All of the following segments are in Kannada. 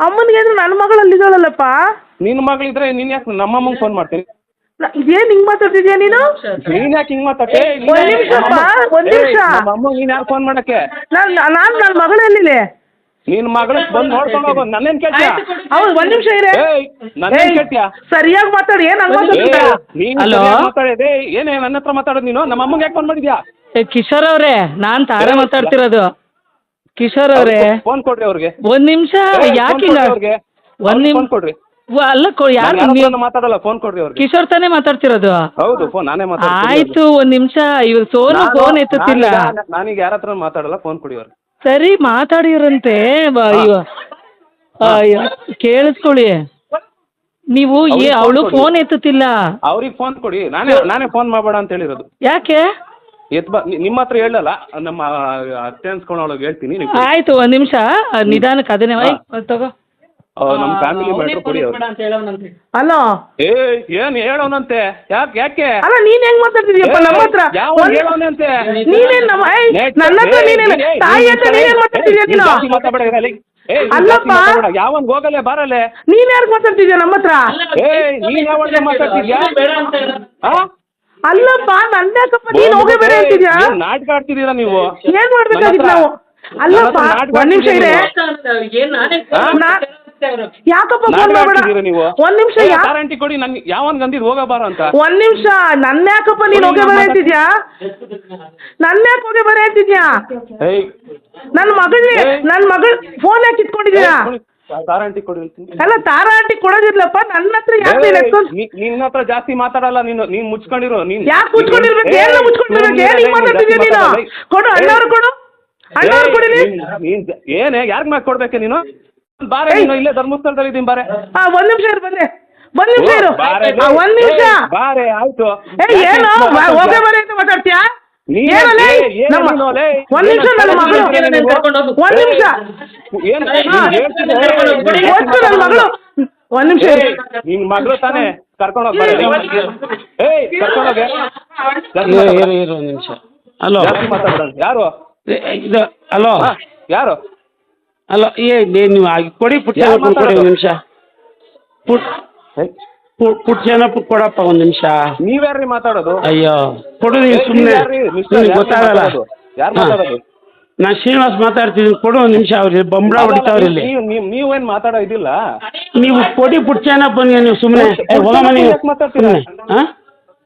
ಅಮ್ಮನಿಗೆ ಅಂದ್ರೆ ನನ್ನ ಮಗಳು ಅಲ್ಲಿದ್ದಾಳಲ್ಲಪ್ಪ ನಿನ್ನ ಮಗಳಿದ್ರೆ ನೀನ್ ಯಾಕೆ ನಮ್ಮ ಅಮ್ಮಂಗೆ ಫೋನ್ ಮಾಡ್ತೀನಿ ಏನ್ ಇದೇನ್ ಹಿಂಗ್ ಮಾತಾಡ್ತಿದ್ಯಾ ನೀನು? ನೀನ್ ಯಾಕೆ ಹಿಂಗ್ ಮಾತಾಡ್ತೇ? ಏಯ್, ನೀನ್ ಒಂದ್ ನಿಮಿಷಪ್ಪ, ಒಂದ್ ನಿಮಿಷ. ನಮ್ಮ ಅಮ್ಮಂಗೆ ನೀನ್ ಯಾರು ಫೋನ್ ಮಾಡಕ್ಕೆ? ನಾನು ನಾನು ನನ್ನ ಮಗಳು ಎಲ್ಲಿದೆ ನಿನ್ ಮಗಳ ಬಂದ್ ನೋಡ್ಕೊಂಡು ಹೋಗೋ ನನ್ನೇನ್ ಕೇಳ್ತೀಯ? ಹೌದು ಒಂದ್ ನಿಮಿಷ ಇರೇ. ಏಯ್ ನನ್ನೇನ್ ಕೇಳ್ತೀಯ? ಸರಿಯಾಗಿ ಮಾತಾಡಿ ಏನ್ ಹಂಗ್ ಮಾತಾಡ್ತಿದ್ಯಾ ನೀನ್ ಹಲೋ? ಮಾತಾಡಿದೆ ಏನೇ ನನ್ನ ಹತ್ರ ಮಾತಾಡೋದು ನೀನು? ನಮ್ಮ ಅಮ್ಮಂಗೆ ಯಾಕೆ ಫೋನ್ ಮಾಡಿದ್ಯಾ? ಏ ಕಿಶೋರ್ ಅವರೇ ನಾನ್ ತಾರೇ ಮಾತಾಡ್ತಿರೋದು. ಕಿಶೋರ್ ಅವರೇ ಫೋನ್ ಕೊಡ್ರಿ ಅವ್ರಿಗೆ. ಒಂದ್ ನಿಮಿಷ ಯಾಕೆ ಅವ್ರಿಗೆ. ಒಂದ್ ನಿಮ್ ಫೋನ್ ಕೊಡ್ರಿ. ವ- ಅಲ್ಲ ಕೊ- ಯಾರು ನಾನು ನೀವು ಮಾತಾಡಲ್ಲ ಫೋನ್ ಕೊಡ್ರಿ ಅವ್ರಿಗೆ. ಕಿಶೋರ್ ತಾನೇ ಮಾತಾಡ್ತಿರೋದು? ಹೌದು ಫೋನ್ ನಾನೇ ಮಾತಾಡ್ತೀನಿ ಆಯ್ತು ಒಂದ್ ನಿಮಿಷ ಇವ್ರ ಸೋನು ನಾನು- ಫೋನ್ ಎತ್ತುತ್ತಿಲ್ಲ. ನಾನೀಗ- ನಾನೀಗ ಯಾರ ಹತ್ರ ಮಾತಾಡಲ್ಲ ಫೋನ್ ಕೊಡಿ ಅವ್ರಿಗೆ. ಸರಿ ಮಾತಾಡಿರಂತೆ ಬ- ಇವ ಆ, ಇವ- ಕೇಳಿಸ್ಕೊಳ್ಳಿ. ನೀವು ಅವ್ರಿಗೆ ಏ phone ಅವಳು ಕೊಡಿ. ಫೋನ್ ಎತ್ತುತ್ತಿಲ್ಲ. ಅವ್ರಿಗೆ ಫೋನ್ ಕೊಡಿ. ನಾನೇ ನಾನೇ ಫೋನ್ ಮಾಡಬೇಡ ಅಂತ ಹೇಳಿರೋದು. ಯಾಕೆ? ಎತ್ ಬಾ ನಿಮ್ಮ ಹತ್ರ ಹೇಳಲ್ಲ ನಮ್ಮ ಅತ್ತೆ ಅನ್ಸ್ಕೊಂಡವಳಿಗೆ ಹೇಳ್ತೀನಿ ನೀವು ಕೊಡಿ. ಆಯ್ತು ಒಂದ್ ನಿಮಿಷ ನಿಧಾನಕ್ಕೆ ಅದನ್ನೇ. ಒಯ್, ತಗೋ. ನಮ್ಮ ಫ್ಯಾಮಿಲಿ ಮ್ಯಾಟ್ರ್ ಕೊಡಿ ಅಲೋ? ಏ ಏನ್ ಹೇಳೋನಂತೆ? ಯಾಕೆ ಯಾಕೆ? ಅಲ್ಲ ನೀನ್ ಹೆಂಗ್ ಮಾತಾಡ್ತಿದ್ಯಪ್ಪ ನಮ್ಮ ಹತ್ರ? ಯಾವ ಒಂದ್- ಹೇಳೋನಂತೆ? ನೀನೇನ್ ನಮ್ಮ ಏಯ್, ನನ್ನ ಹತ್ರ ನೀನೇನ್ ತಾಯಿ ಹತ್ರ ನೀನೇನ್ ಮಾತಾಡ್ತಿದ್ಯಾ ನೀನು? ಅಲ್ಲಪ್ಪ. ಯಾವನ್ ಹೋಗಲೆ ಬಾರಲೆ ನೀನ್ ಯಾರ್ಗ್ ಮಾತಾಡ್ತಿದ್ಯಾ ನಮ್ಮ ಹತ್ರ? ಏ ನೀನ್ ಯಾವಾಗ ಮಾತಾಡ್ತಿದ್ಯಾ? ಆ? ಅಲ್ಲಪ್ಪ ನನ್ನ ಯಾಕಪ್ಪ? ನೀನ್ ಹೋಗೇ ಬೇರೆ ಅಂತಿದ್ಯಾ? ನಾಟಕ ಆಡ್ತಿದ್ದೀರಾ ನೀವು? ಏನ್ ಮಾಡ್ಬೇಕಾಗಿತ್ತು ನಾವು? ಅಲ್ಲಪ್ಪ ಒಂದ್ ನಿಮಿಷ ಇದೆ ಹಾ? ನಾ- ಯಾಕಪ್ಪ ಫೋನ್ ಮಾಡ್ಬೇಡ. ಒಂದ್ ನಿಮಿಷ ಗ್ಯಾರಂಟಿ ಕೊಡಿ ನನ್ ಯಾವನ್ ಗಂದಿದ್ ಹೋಗಬಾರ ಅಂತ? ಒಂದ್ ನಿಮಿಷ ನನ್ನ ಯಾಕಪ್ಪ ನೀನ್ ಹೋಗೇ ಬರ ಅಂತಿದ್ಯಾ? ನನ್ನ ಯಾಕೆ ಹೋಗೇ ಬರ ಅಂತಿದ್ಯಾ? ಏಯ್. ನನ್ನ ನನ್ ನನ್ನ ಮಗಳ್ ಫೋನ್ ಯಾಕೆ ಇಟ್ಕೊಂಡಿದ್ಯಾ ಗ್ಯಾರಂಟಿ ಕೊಡಿ ಹೇಳ್ತೀನಿ. ಅಲ್ಲ ತಾರಾಟಿ ಕೊಡೋದಿಲ್ಲಪ್ಪ. ನನ್ನ ಹತ್ರ ಯಾಕೆ ನೀನ್ ನೀ- ನಿನ್ನ ಹತ್ರ ಜಾಸ್ತಿ ಮಾತಾಡಲ್ಲ ನೀನು. ನೀನ್ ಮುಚ್ಕೊಂಡಿರೋ ನೀನ್ ಯಾಕೆ ಮುಚ್ಕೊಂಡಿರ್ಬೇಕು? ಏನ್ ಮುಚ್ಕೊಂಡಿರ್ಬೇಕು? ಏನ್ ಹಿಂಗ್ ಮಾತಾಡ್ತಿದ್ಯಾ ನೀನು? ಕೊಡು ಅಣ್ಣವ್ರು ಕೊಡು. ಅಣ್ಣವ್ರು ಕೊಡಿಲಿ ಏನೇ ಯಾರ್ಗ್ ಮಾಡಿ ಕೊಡ್ಬೇಕೆ ನೀನು? ಬಾರೆ. ನೀನು ಇಲ್ಲೇ ಧರ್ಮಸ್ಥಳದಲ್ಲಿ ಇದೀನಿ ಬಾರೆ. ಆ ಒಂದ್ ನಿಮಿಷ ಇರು ಬಂದೆ ಒಂದ್ ನಿಮಿಷ ಇರು. ಬಾರೆ, ಆ, ಒಂದ್ ನಿಮಿಷ. ಬಾರೆ ಆಯ್ತು. ಏ ಏನು? ಹೋಗೇ ಬರೀ ಅಂತ ಮಾತಾಡ್ತೀಯಾ? ಒಂದ್ ನಿಮಿಷ ನನ್ನ ಮಗಳು? ಒಂದ್ ನಿಮಿಷ. ಒಟ್ಟು ನನ್ನ ಮಗಳು. ಒಂದ್ ನಿಮಿಷ ಇರು. ನಿನ್ ಮಗಳು ತಾನೇ ಏಯ್ ಕರ್ಕೊಂಡೋಗೆ ಜಾಸ್ತಿ ಇರು ಮಾತಾಡ್ಬೇಡ. ಇರು ಇರು ಒಂದ್ ನಿಮಿಷ. ಹಲೋ. ಜಾಸ್ತಿ ಯಾರು? ಇದು ಹಲೋ. ಹಾ, ಯಾರು? ಹಲೋ ಏ ನೀವು ಆಗಿ ಕೊಡಿ ಪುಟ್ಟ ಕೊಡಿ? ಒಂದು ನಿಮಿಷ. ಪುಟ್ ಏಯ್, ಪುಟ್ ಪುಟ್ ಜನ ಪುಟ್ ಕೊಡಪ್ಪ ಒಂದ್ ನಿಮಿಷ. ನೀವ್ಯಾರ್ರಿ ಮಾತಾಡೋದು? ಅಯ್ಯೋ ಕೊಡು ನೀವು ಸುಮ್ನೆ. ಗೊತ್ತಾಗಲ್ಲ. ಯಾರು ಮಾತಾಡೋದು? ನಾನು ಶ್ರೀನಿವಾಸ್ ಮಾತಾಡ್ತಿದ್ದೀನಿ. ಕೊಡು ಒಂದ್ ನಿಮಿಷ ಅವ್ರಿ ಬಂಬಳ ಹೊಡಿತಾವ್ರಿ ಇಲ್ಲಿ. ನೀವು ನೀವು ನೀವೇನ್ ಮಾತಾಡೋ ಇದಿಲ್ಲ. ನೀವು ಕೊಡಿ ಪುಟ್ ಜನ ಬನ್ನಿ ನೀವು ಸುಮ್ನೆ. ಹೋಗಮ್ಮ ನೀವು. ಯಾಕ್ ಮಾತಾಡ್ತೀರಾ? ಸುಮ್ಮನೆ ಹಾಂ?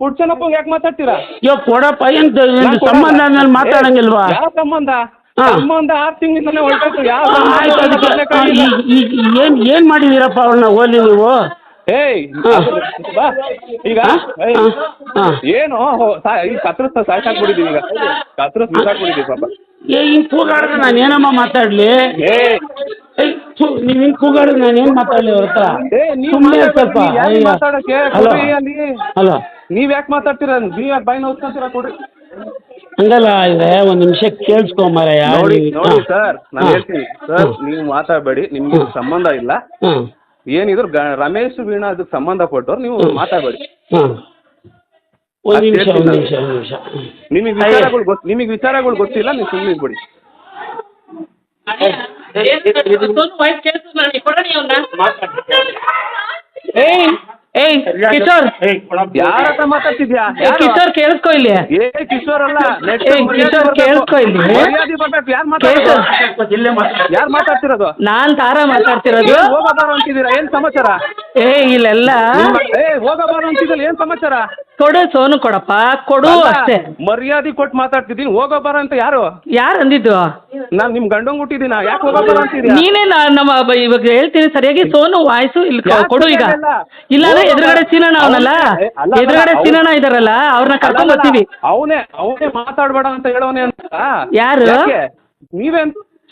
ಹುಡ್ಚನಪ್ಪ ಯಾಕೆ ಮಾತಾಡ್ತೀರಾ? ಅಯ್ಯೋ ಕೊಡಪ್ಪ ಏನ್ ನಾನ್ ಕೊಡಲ್ಲ. ಸಂಬಂಧ ಮಾತಾಡಂಗಿಲ್ವಾ ಏ, ಯಾವ ಸಂಬಂಧ? ಹಾ. ಸಂಬಂಧ ಆರ್ ತಿಂಗಳಿಂದಲೇ ಹೊರಟು ಯಾವ ಆಯ್ತು ಸಂಬಂಧ? ಅದಕ್ಕೆ ಬರ್ಬೇಕಾಗಿಲ್ಲ. ಈಗ ಏನು ಏನು ಮಾಡಿದ್ದೀರಪ್ಪ ಅವ್ರನ್ನ ಓಲಿ ನೀವು? ಏಯ್ ಬಾ. ಈಗ. ಏನು? ಈಗ ಈ ಕತ್ರಸ್ ಸಾಕಾಗ್ಬಿಟ್ಟಿದೀವಿ ಈಗ. ಕತ್ರಸ್ ಬಿಸಾಕ್ಬಿಟ್ಟಿದೀವಿ ಪಾಪ ಏ ಹಿಂಗೆ ಕೂಗಾಡಿದ್ರೆ ನಾನು ಏನಮ್ಮ ಮಾತಾಡಲಿ? ಏ ಏಯ್ ನೀವು ಹಿಂಗೆ ಕೂಗಾಡಿದ್ರೆ ನಾನು ಏನು ಮಾತಾಡಲಿ ಅವ್ರ ಹತ್ರ? ಸುಮ್ಮನೆ ಸ್ವಲ್ಪ. ಮಾತಾಡಕ್ಕೆ? ಹಲೋ. ಅಲ್ಲಿ. ಹಲೋ. ನೀವ್ ಯಾಕೆ ಮಾತಾಡ್ತೀರ? ನೀವ್ ಯಾಕೆ ಬಾಯಿ ನೋಡ್ಕೊಂತೀರ ಕೊಡ್ರಿ. ಹಂಗಲ್ಲ ಇದೆ ಒಂದು ನಿಮಿಷ ಕೇಳಿಸ್ಕೊಂಬಾರಯ್ಯ ನೋಡಿ ನೋಡಿ ಸರ್ ನಾನು. ಹೇಳ್ತೀನಿ. ಸರ್ ನೀವು ಮಾತಾಡಬೇಡಿ ನಿಮ್ಗೆ ಸಂಬಂಧ ಇಲ್ಲ. ಏನಿದ್ರು ಗ- ರಮೇಶ್ ವೀಣಾ ಅದಕ್ಕೆ ಸಂಬಂಧಪಟ್ಟವ್ರು ನೀವು ಮಾತಾಡಬೇಡಿ ಹಾಂ ಒಂದು ನಿಮಿಷ ಒಂದು. ನಿಮಿಷ ಒಂದು ನಿಮಿಷ ನಿಮಗೆ ವಿಚಾರಗಳು ಗೊತ್ತು ನಿಮಗೆ ವಿಚಾರಗಳು ಗೊತ್ತಿಲ್ಲ ನೀವು ಸುಮ್ಮನೆ ಬಿಡಿ ಏಯ್ ಏಯ್ ಕಿಶೋರ್. ಯಾರ ಹತ್ರ ಮಾತಾಡ್ತಿದ್ಯಾ? ಏ? ಕಿಶೋರ್ ಕೇಳಿಸ್ಕೊ ಇಲ್ಲಿ. ಏ ಕಿಶೋರ್ ಅಲ್ಲ ಏ, ಕಿಶೋರ್. ಕೇಳಿಸ್ಕೊ ಇಲ್ಲಿ. ಮರ್ಯಾದೆ ಬರ್ಬೇಕು ಯಾರು ಮಾತಾಡೋದು ಯಾರು ಮಾತಾಡ್ತಿರೋದು? ನಾನ್ ತಾರಾ ಮಾತಾಡ್ತಿರೋದು. ಹೋಗಬಾರ ಅಂತಿದ್ದೀರಾ? ಏನ್ ಸಮಾಚಾರ? ಏ ಇಲ್ಲೆಲ್ಲ. ಏ ಹೋಗಬಾರ ಅಂತಿದ್ದಲ್ಲ ಏನ್ ಸಮಾಚಾರ? ಕೊಡು ಸೋನು ಕೊಡಪ್ಪ. ಕೊಡು ಅಷ್ಟೇ. ಮರ್ಯಾದೆ ಕೊಟ್ಟು ಮಾತಾಡ್ತಿದ್ದೀನಿ. ಹೋಗೋ ಬರ ಅಂತ ಯಾರು? ಯಾರು ಅಂದಿದ್ದು? ನಾನ್ ನಿಮ್ ಗಂಡಂಗ್ ಹುಟ್ಟಿದೀನ ಯಾಕೆ ಬರ ಅಂತಿದೀನಿ ನೀನೇ ನಾ- ನಮ್ಮ ಬ- ಇವಾಗ ಹೇಳ್ತೀನಿ ಸರಿಯಾಗಿ. ಸೋನು ವಾಯ್ಸು ಇಲ್ಲಿ ಕೊ- ಯಾಕ್ ಕೊಡು ಈಗ? ಇಲ್ಲ ಹೋಗಮ್ಮ. ಎದುರುಗಡೆ ಸೀನಣ್ಣ ಅವನಲ್ಲ? ಅಲ್ಲ, ಅಲ್ಲ, ಎದುರುಗಡೆ ಅವ್ನು- ಸೀನಣ್ಣ ಇದಾರಲ್ಲ ಅವ್ರನ್ನ ಕರ್ಕೊಂಡ್ ಬರ್ತೀವಿ. ಅವನೇ ಅವನೇ ಮಾತಾಡ್ಬೇಡ ಅಂತ ಹೇಳೋನೆ ಅಂತ. ಯಾರು? ಯಾಕೆ? ನೀವೇ ಅಂತ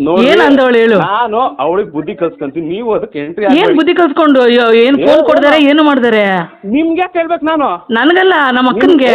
ಏನ್ ಅಂದವಳು ಹೇಳು? ನಾನು ಅವಳಿಗೆ ಬುದ್ಧಿ ಕಲ್ಸ್ಕೊಂತೀನಿ. ನೀವು ಅದಕ್ಕೆ ಎಂಟ್ರಿ ಏನ್ ಬುದ್ಧಿ ಕಲ್ಸ್ಕೊಂಡು ಅಯ್ಯೋ, ಏನ್ ಫೋನ್? ಕೊಡ್ದಾರೆ ಏನು ಮಾಡ್ದಾರೆ? ನಿಮ್ಗೆ ಯಾಕೆ ಹೇಳ್ಬೇಕು ನಾನು? ನನಗಲ್ಲ ನಮ್ಮ ಅಕ್ಕನ್ಗೆ.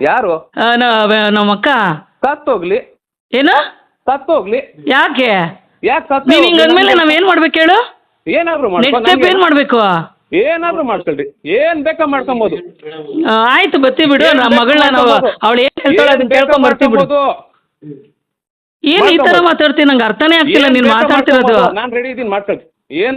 ಯಾರು? ಆ, ನ- ನಮ್ಮ ಅಕ್ಕ ಸತ್ತೋಗ್ಲಿ ಏನ? ಸತ್ತೋಗ್ಲಿ ಯಾಕೆ? ಯಾಕೆ ಸತ್ತ ನೀವ್ ಹಿಂಗ್ ಅಂದ್ಮೇಲೆ ನಾವ್ ಏನ್ ಮಾಡ್ಬೇಕು ಹೇಳು? ಏನಾದ್ರು ನೆಕ್ಸ್ಟ್ ಮಾಡ್ಕೊ ಸ್ಟೆಪ್ ಏನ್ ಮಾಡ್ಬೇಕು? ಏನಾದ್ರು ಮಾಡ್ಕೊಳ್ರಿ. ಏನ್ ಬೇಕಾ ಮಾಡ್ಕೊಬೋದು. ಆ, ಆಯ್ತು ಬತ್ತಿ ಬಿಡು. ಏನ್ ನಮ್ಮ ಬೇಕು ಮಗಳನ್ನ ನಾವು ಮಾಡ್ಕೊಬೋದು. ಅವಳು ಏನ್ ಹೇಳ್ತಾಳೆ ಅದನ್ನ ಏನ್ ಬೇಕಾ ಕೇಳ್ಕೊಂಡ್ ಬರ್ತೀವಿ ಬಿಡು. ಮಾಡ್ಕೊಬೋದು. ಏನ್ ಈ ತರ. ಮಾತಾಡ್ತೀನಿ ನಂಗೆ ಅರ್ಥನೇ ಆಗ್ತಿಲ್ಲ. ಏನ್ ನೀನ್ ಬೇಕಾ ಮಾತಾಡ್ತಿರೋದು. ನಾನು ನಾನ್ ರೆಡಿ ಇದೀನಿ ಮಾಡ್ಕೊಳ್ರಿ ಏನ್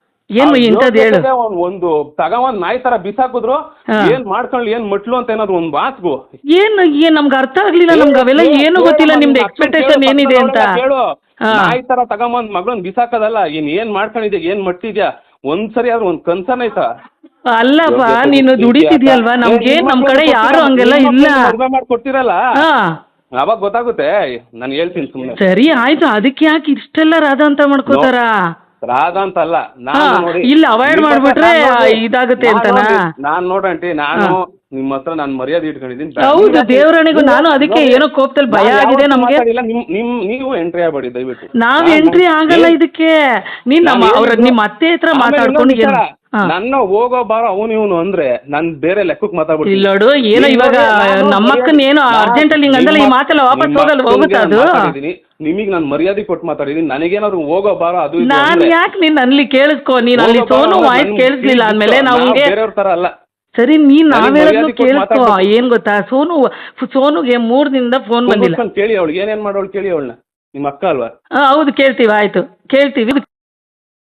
ಏನು ಇಂಥದ್ದು ಹೇಳು? ಒಂದ್- ಒಂದು ತಗೊಂಡ್ ನಾಯಿ ತರ ಬಿಸಾಕಿದ್ರು ಹಾ. ಏನ್ ಮಾಡ್ಕೊಳ್ಳಿ ಏನ್ ಮಟ್ಲು ಅಂತ ಏನಾದ್ರು ಒಂದ್ ಮಾತ್ಗು. ಏನ್ ಏನ್ ನಮ್ಗೆ ಅರ್ಥ ಆಗ್ಲಿಲ್ಲ ನಮ್ಗೆ ಅವೆಲ್ಲ ಏನು ಗೊತ್ತಿಲ್ಲ ನಿಮ್ದು ಎಕ್ಸ್ಪೆಕ್ಟೇಷನ್ ಏನಿದೆ ಅಂತ. ಹೇಳು ಹಾ. ನಾಯಿ ತರ ತಗೊಂಬಂದ್ ಮಗಳನ್ ಬಿಸಾಕದಲ್ಲ ಏನ್ ಏನ್ ಮಾಡ್ಕೊಂಡಿದ್ಯಾ ಏನ್ ಮಟ್ಟಿದ್ಯಾ ಒಂದ್ಸರಿ ಆದ್ರೂ ಒಂದ್ ಕನ್ಸನ್ ಆಯ್ತಾ? ಅಲ್ಲಪ್ಪ ನೀನು? ದುಡಿತಿದ್ಯಲ್ವಾ? ನಮ್ಗೆ ನಮ್ ಕಡೆ ಯಾರು ಹಂಗೆಲ್ಲ ಇಲ್ಲ. ಮಾಡ್ಕೊಡ್ತೀರಲ್ಲ? ಹಾ. ಅವಾಗ ಗೊತ್ತಾಗುತ್ತೆ. ನಾನು ಹೇಳ್ತೀನಿ ಸುಮ್ಮನೆ ಸರಿ ಆಯ್ತು. ಅದಕ್ಕೆ ಯಾಕೆ ಇಷ್ಟೆಲ್ಲ ರಾಧ ಅಂತ ಮಾಡ್ಕೋತಾರ? ರಾಧ ಅಂತಲ್ಲ ನಾನು ಹಾ, ನೋಡಿ ಇಲ್ಲ ಅವಾಯ್ಡ್ ಮಾಡ್ಬಿಟ್ರೆ ನಾನ್ ಇದಾಗುತ್ತೆ ನಾನ್ ಅಂತನಾ? ನೋಡಿ- ನಾನ್ ನೋಡಂಟಿ ನಾನು. ನಿಮ್ಮ ಹತ್ರ ನಾನು ಮರ್ಯಾದೆ ಇಟ್ಕೊಂಡಿದ್ದೀನಿ ಹೌದು, ದೇವರಣಿಗೂ ನಾನು ಅದಕ್ಕೆ ಏನೋ ಕೋಪದಲ್ಲಿ ಭಯ ಆಗಿದೆ ನಮ್ಗೆ. ನಿಮ್ ನಿಮ್ ನೀವು ಎಂಟ್ರಿ ಆಗ್ಬೇಡಿ ದಯವಿಟ್ಟು ನಾವ್ ಎಂಟ್ರಿ ಆಗಲ್ಲ ಇದಕ್ಕೆ ನೀನ್ ನಮ್ಮ ಅವ್ರ ನಿಮ್ಮ ಅತ್ತೆ ಹತ್ರ ಮಾತಾಡ್ಕೊಂಡು ನನ್ನ ಹೋಗೋ ಬಾರ ಅವನು ಇವನು ಅಂದ್ರೆ ನನ್ ಬೇರೆ ಲೆಕ್ಕಕ್ಕೆ ಮಾತಾಡ್ಬಿಡ್ತೀನಿ ಇಲ್ಲೋಡು ಏನೋ ಇವಾಗ ನಮ್ಮಕ್ಕನ್ ನಾನು ಏನೋ ನಾನು ಅರ್ಜೆಂಟ್ ಅಲ್ಲಿ ಹಿಂಗ್ ಅಂದಲ್ಲ ಈ ಮಾತೆಲ್ಲ ವಾಪಸ್ ಹೋಗಲ್ಲ ಹೋಗುತ್ತಾ ಅದು. ನಿಮಗ್ ನಾನು ಮರ್ಯಾದೆ ಕೊಟ್ಟು ಮಾತಾಡಿದೀನಿ ನನಗೇನಾದ್ರು ಹೋಗೋ ಬಾರ ಅದು ನಾನು ನಾನ್ ಅಂದ್ರೆ ಯಾಕೆ ನೀನ್ ಅಲ್ಲಿ ಕೇಳಿಸ್ಕೋ? ನೀನ್ ಅಲ್ಲಿ ಹೋಗೋ ಬಾರೋ ಸೋನು ವಾಯ್ಸ್ ನನ್ ಕೇಳಿಸ್ಲಿಲ್ಲ ಅಂದ್ಮೇಲೆ ನಾವು ಬೇರೆಯವ್ರ ತರ ಅಲ್ಲ. ಸರಿ ನೀನ್ ನಾನ್ ನಾವ್ ಹೇಳೋದು ಮರ್ಯಾದೆ ಕೊಟ್ಟು ಕೇಳಿಸ್ಕೊ ಮಾತಾಡ್ಬೇಕು. ಏನ್ ಗೊತ್ತಾ? ಸೋನು ಸೋನುಗೆ ಮೂರ್ ದಿನದ ಫೋನ್ ಬಂದಿಲ್ಲ. ಕೂತ್ಕೊಂಡ್ ಕೇಳಿ ಅವಳಿಗೆ ಏನೇನ್ ಮಾಡೋಳು ಕೇಳಿ ಅವಳನ್ನ ನಿಮ್ಮ ಅಕ್ಕ ಅಲ್ವಾ? ಆ, ಹೌದು ಕೇಳ್ತೀವಿ ಆಯ್ತು. ಕೇಳ್ತೀವಿ.